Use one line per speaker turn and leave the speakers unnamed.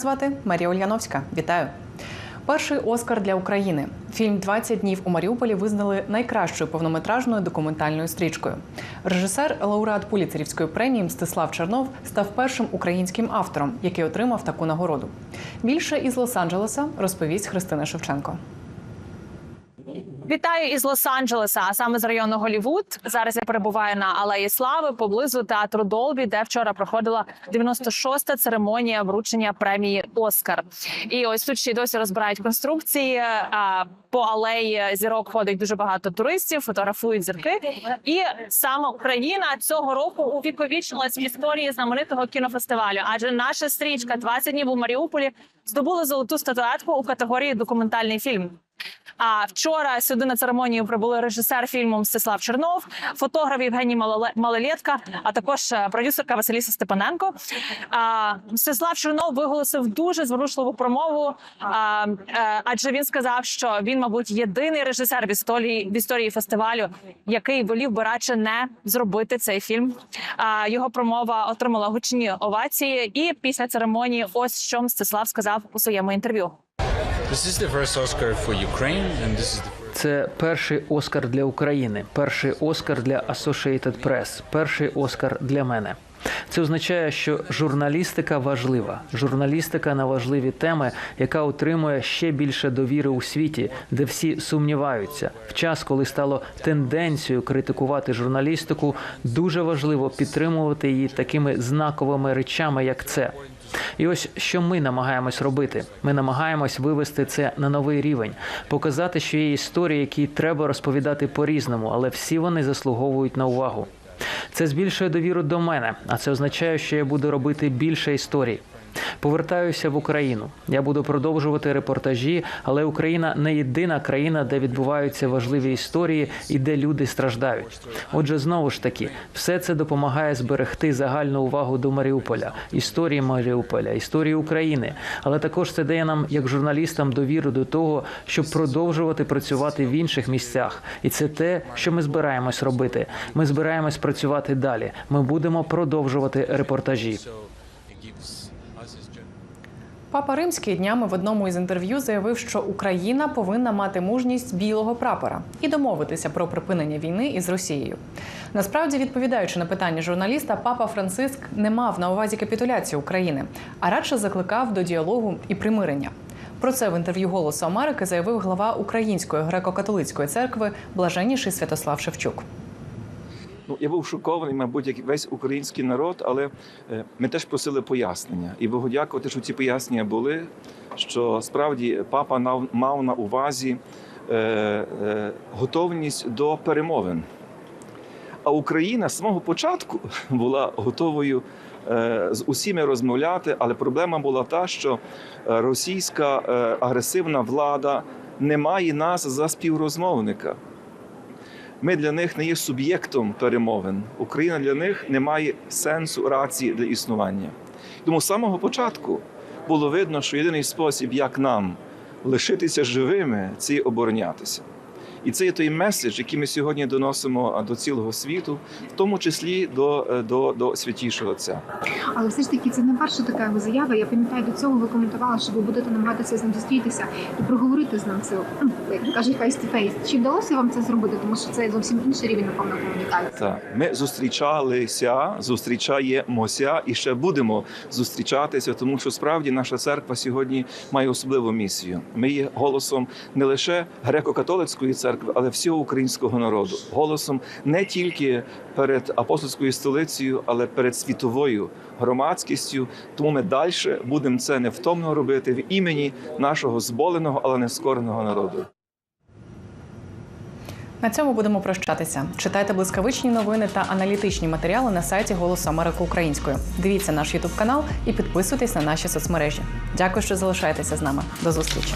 Звати Марія Ульяновська. Вітаю. Перший Оскар для України. Фільм «20 днів у Маріуполі визнали найкращою повнометражною документальною стрічкою. Режисер, лауреат Пуліцерівської премії Мстислав Чернов став першим українським автором, який отримав таку нагороду. Більше із Лос-Анджелеса розповість Христина Шевченко.
Вітаю із Лос-Анджелеса, а саме з району Голівуд. Зараз я перебуваю на Алеї Слави поблизу театру Долбі, де вчора проходила 96-та церемонія вручення премії Оскар. І ось тут ще й досі розбирають конструкції. По алеї зірок ходить дуже багато туристів, фотографують зірки. І саме Україна цього року увіковічнилась в історії знаменитого кінофестивалю. Адже наша стрічка «20 днів у Маріуполі здобула золоту статуетку у категорії документальний фільм. А вчора сюди на церемонію прибули режисер фільму Мстислав Чернов, фотограф Євгеній Малоле- Малолетка, а також е, продюсерка Василіса Степаненко. А, Мстислав Чернов виголосив дуже зворушливу промову, а, е, адже він сказав, що він, мабуть, єдиний режисер в історії в історії фестивалю, який волів би радше не зробити цей фільм. А, його промова отримала гучні овації. І після церемонії, ось що Мстислав сказав у своєму інтерв'ю.
Це перший Оскар для України, перший Оскар для Associated Press, перший Оскар для мене. Це означає, що журналістика важлива. Журналістика на важливі теми, яка отримує ще більше довіри у світі, де всі сумніваються. В час, коли стало тенденцією критикувати журналістику, дуже важливо підтримувати її такими знаковими речами, як це. І ось що ми намагаємось робити. Ми намагаємось вивести це на новий рівень, показати, що є історії, які треба розповідати по-різному, але всі вони заслуговують на увагу. Це збільшує довіру до мене, а це означає, що я буду робити більше історій. Повертаюся в Україну. Я буду продовжувати репортажі, але Україна не єдина країна, де відбуваються важливі історії і де люди страждають. Отже, знову ж таки, все це допомагає зберегти загальну увагу до Маріуполя, історії Маріуполя, історії України. Але також це дає нам, як журналістам, довіру до того, щоб продовжувати працювати в інших місцях. І це те, що ми збираємось робити. Ми збираємось працювати далі. Ми будемо продовжувати репортажі.
Папа Римський днями в одному із інтерв'ю заявив, що Україна повинна мати мужність білого прапора і домовитися про припинення війни із Росією. Насправді, відповідаючи на питання журналіста, папа Франциск не мав на увазі капітуляцію України, а радше закликав до діалогу і примирення. Про це в інтерв'ю Голосу Америки заявив глава Української греко-католицької церкви блаженніший Святослав Шевчук.
Ну, я був шокований, мабуть, як весь український народ, але е, ми теж просили пояснення. І Богу дякувати, що ці пояснення були. Що справді папа мав на увазі е, е, готовність до перемовин. А Україна з самого початку була готовою з усіми розмовляти, але проблема була та, що російська агресивна влада не має нас за співрозмовника. Ми для них не є суб'єктом перемовин. Україна для них не має сенсу рації для існування. Тому з самого початку було видно, що єдиний спосіб, як нам лишитися живими, це оборонятися. І це є той меседж, який ми сьогодні доносимо до цілого світу, в тому числі до, е, до, до святішого Отця.
Але все ж таки це не перша така його заява. Я пам'ятаю до цього. Ви коментували, що ви будете намагатися з ним зустрітися і проговорити з ним це ну, як каже face to face. Чи вдалося вам це зробити? Тому що це зовсім інший рівень напевно комунікації.
Так, ми зустрічалися, зустрічаємося і ще будемо зустрічатися, тому що справді наша церква сьогодні має особливу місію. Ми є голосом не лише греко-католицької церкви, але всього українського народу. Голосом не тільки перед апостольською столицею, але перед світовою громадськістю. Тому ми далі будемо це невтомно робити в імені нашого зболеного, але не скореного народу.
На цьому будемо прощатися. Читайте блискавичні новини та аналітичні матеріали на сайті Голосу Америки Українською. Дивіться наш Ютуб канал і підписуйтесь на наші соцмережі. Дякую, що залишаєтеся з нами. До зустрічі.